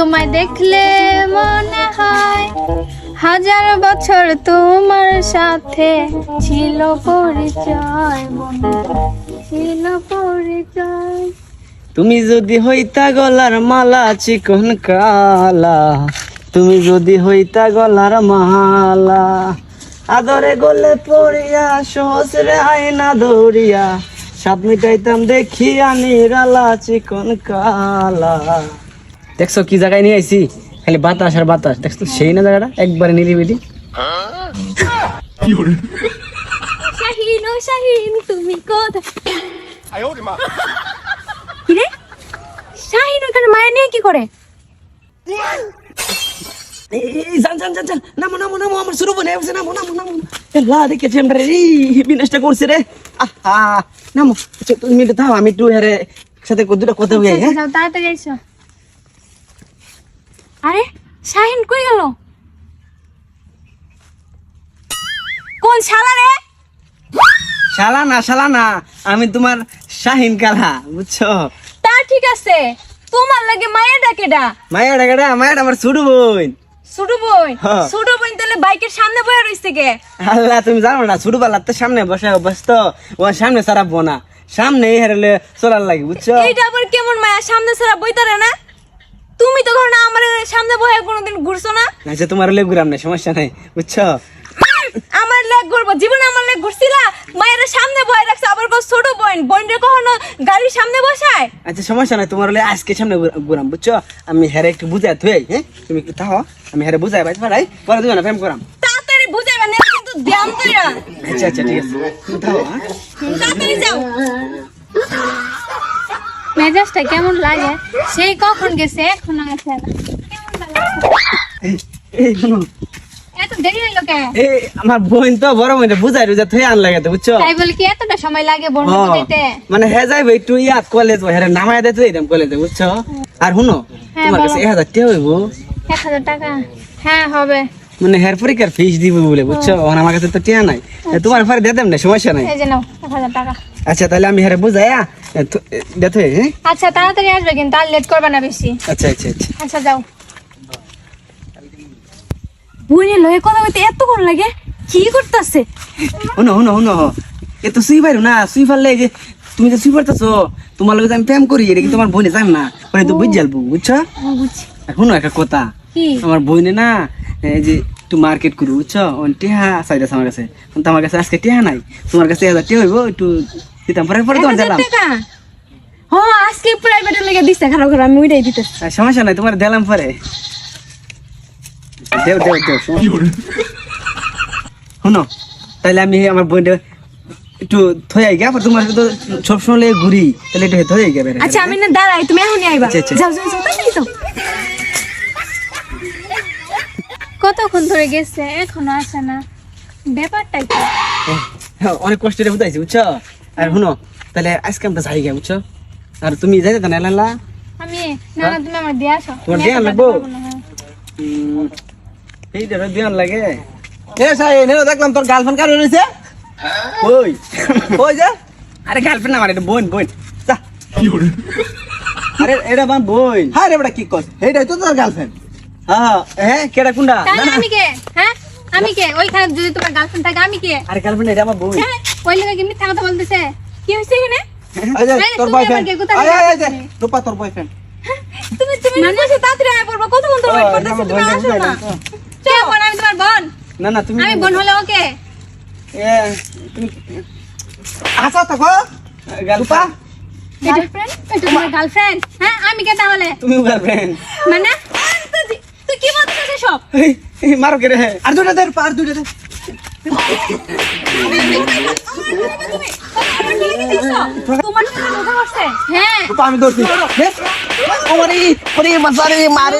তোমায় দেখলে মনে হয় হাজার বছর তোমার সাথে ছিল পরিচয় ছিল পরিচয়। তুমি যদি হইতা গলার মালা চিকন কালা, তুমি যদি হইতা গলার মালা, আদরে গলে পড়িয়া সহসরে আয়না দৌড়িয়া সাত মিটাইতাম দেখিয়া নিরালা চিকন কালা। দেখছ কি জায়গায় নিয়ে আইছি? খালি বাতাস আর বাতাস। দেখছ সেই না জায়গাটা? একবারে নিরিবিলি। শাহিন ও শাহিন তুমি কোথায়? কি শাহিন ওখানে মায়া নিয়ে কি করে? এই এই, জান জান জান জান নামো নামো নামো আমার শুরু বনে আছে নামো নামো নামো। লা দেখেছি আমরা। রে বিনাশটা করছে রে। আহা নামো। আচ্ছা তুমি আমি একটু হেরে সাথে দুটো কথা বলি হ্যাঁ? তাড়াতাড়ি এসো। আরে শাহিন কই গেল? কোন শালা রে? শালা না শালা না আমি তোমার শাহিন কালা বুঝছ? তা ঠিক আছে তোমার লাগে মায়া ডাকেডা মায়া ডাকাটা মায়া আমার শুরু বোন। ছোট হ্যাঁ। ছোট বই তাহলে বাইকের সামনে বয়ে রইছে কে? আল্লাহ তুমি জানো না শুরু বেলার তো সামনে বসে অভ্যস্ত ও সামনে সারাবো বোনা। সামনে হেরলে চলার লাগে বুঝছ? এইটা আবার কেমন মায়া? সামনে ছাড়া বইতারে না? তুমি তো ঘরে আমার সামনে বসে কোনোদিন ঘুরছো না। আচ্ছা তোমার লেগ ঘুরাম না সমস্যা নাই বুঝছ? আমার লেগ ঘুরবো জীবনে আমার লেগ ঘুরছিলা? মায়ের সামনে বয়ে রাখছে আবার কো ছোট বোন বোনরে কখনো গাড়ির সামনে বসায়? আচ্ছা সমস্যা নাই তোমার হলে আজকে সামনে ঘুরাম বুঝছ? আমি হেরে একটু বুঝাই থুই হ্যাঁ? তুমি একটু থাও আমি হেরে বুঝাই পাই পারাই পরে দুজনে প্রেম করাম। তাড়াতাড়ি বুঝাইবা না কিন্তু ধ্যান তৈরা আচ্ছা আচ্ছা ঠিক আছে। থাও হ্যাঁ? তাড়াতাড়ি যাও। মেজাজটা কেমন লাগে? সেই কখন গেছে? এখন আছে এই, এই এত দেরি হইল কে এই আমার বোন তো বড় বোন বুঝাই রুজা থুই আন লাগে বুঝছ? তাই বলে কি এতটা সময় লাগে বন্ধু মানে হে যাইবে একটু ইয়াদ কলেজ হেরে নামাই দে তুই এরকম কলেজে বুঝছ? আর শুনো হ্যাঁ, তোমার কাছে টাকা হইব। টাকা? হ্যাঁ হবে। মানে হের পরীক্ষার ফিস দিব বলে বুঝছ? আমার কাছে তো টিয়া নাই। তোমার পরে দিয়ে দেব না সমস্যা নাই। এই যে নাও এক হাজার টাকা। আচ্ছা তাহলে আমি হেরে বুঝাইয়া দেতে হ্যাঁ? আচ্ছা তাড়াতাড়ি আসবে কিন্তু আর লেট করবে না বেশি। আচ্ছা আচ্ছা আচ্ছা। আচ্ছা যাও। লয়ে কথা এত কোন লাগে কি করতেছে? শুনো শুনো শুনো। এ তো শুই পারো না পারলে যে তুমি যে পারতেছো তোমার লগে আমি প্রেম করি এটা কি তোমার বোনে জান না? তো বুঝ যাব বুঝছ? বুঝছি। শুনো একটা কথা আমার বোনে না এই যে একটু মার্কেট করু বুঝছ? অন টিহা চাইতেছে আমার কাছে। কিন্তু আমার কাছে আজকে টিহা নাই। তোমার কাছে হাজার টিহা হইব একটু দিতাম। পরে পরে তোমার দিলাম। টাকা? হ আজকে প্রাইভেটের লেগে দিছে খারাপ করে আমি ওইটাই দিতে সমস্যা নাই তোমার দিলাম পরে। দেও দেও দেও শুনো তাহলে আমি আমার বোনটা একটু থয়ে গিয়া পর তোমার তো সবসময় ঘুরি। তাহলে একটু থয়ে গিয়া আচ্ছা আমি না দাঁড়াই তুমি এখনই আইবা। আচ্ছা, আচ্ছা। যাও যাও যাও তাড়াতাড়ি যাও। কতক্ষণ ধরে গেছে? এখনও আসে না। ব্যাপারটাই কি? হ্যাঁ, অনেক কষ্ট বুঝাইছি বুঝছ? আর শুনো তাহলে আজকে আমরা যাই গিয়া বুঝছ? আর তুমি যাই না লালা আমি না না তুমি আমার দিয়ে আসো। তোমার দেয়া লাগবো? যেতে হ্যাঁ। এই দেবে দিন লাগে এ সাই এনে দেখলাম তোর গার্লফ্রেন্ড কার রয়েছে? ওই ওই যা? আরে গার্লফ্রেন্ড আমার এটা বোন বোন। যা। আরে এটা আমার বোন। হ্যাঁ রে বেটা কি কস? এইটাই তো তোর গার্লফ্রেন্ড হ্যাঁ হ্যাঁ কেডা কুন্ডা? তাহলে আমি কে? হ্যাঁ? আমি কে? ওইখানে যদি তোমার গার্লফ্রেন্ড থাকে আমি কে? আরে গার্লফ্রেন্ড এটা আমার বোন হ্যাঁ ওই লোক কি মিথ্যা কথা বলতেছে? কি হয়েছে এখানে? এই তোর বয়ফ্রেন্ড আবার কে কোথায় আয় আয় আয় যে যাচ্ছিলে? রূপা তোর বয়ফ্রেন্ড তুমি তুমি মানে? তাড়াতাড়ি আয় পড়বা কত বন্ধু ওয়েট করতেছি তুমি আসো না। কে বোন? আমি তোমার বোন। না না তুমি আমি বোন হলে ওকে? এ, তুমি আসা তো গো রূপা গার্লফ্রেন্ড গার্লফ্রেন্ড এটা তোমার গার্লফ্রেন্ড হ্যাঁ আমি কে তাহলে? তুমি গার্লফ্রেন্ড মানে তুই- তুই কি বলছিস সব মারো কেরে আর দুটা দে আর দুইটা দে হ্যাঁ। রূপা আমি ধরছি। ওরে ওরে মারে।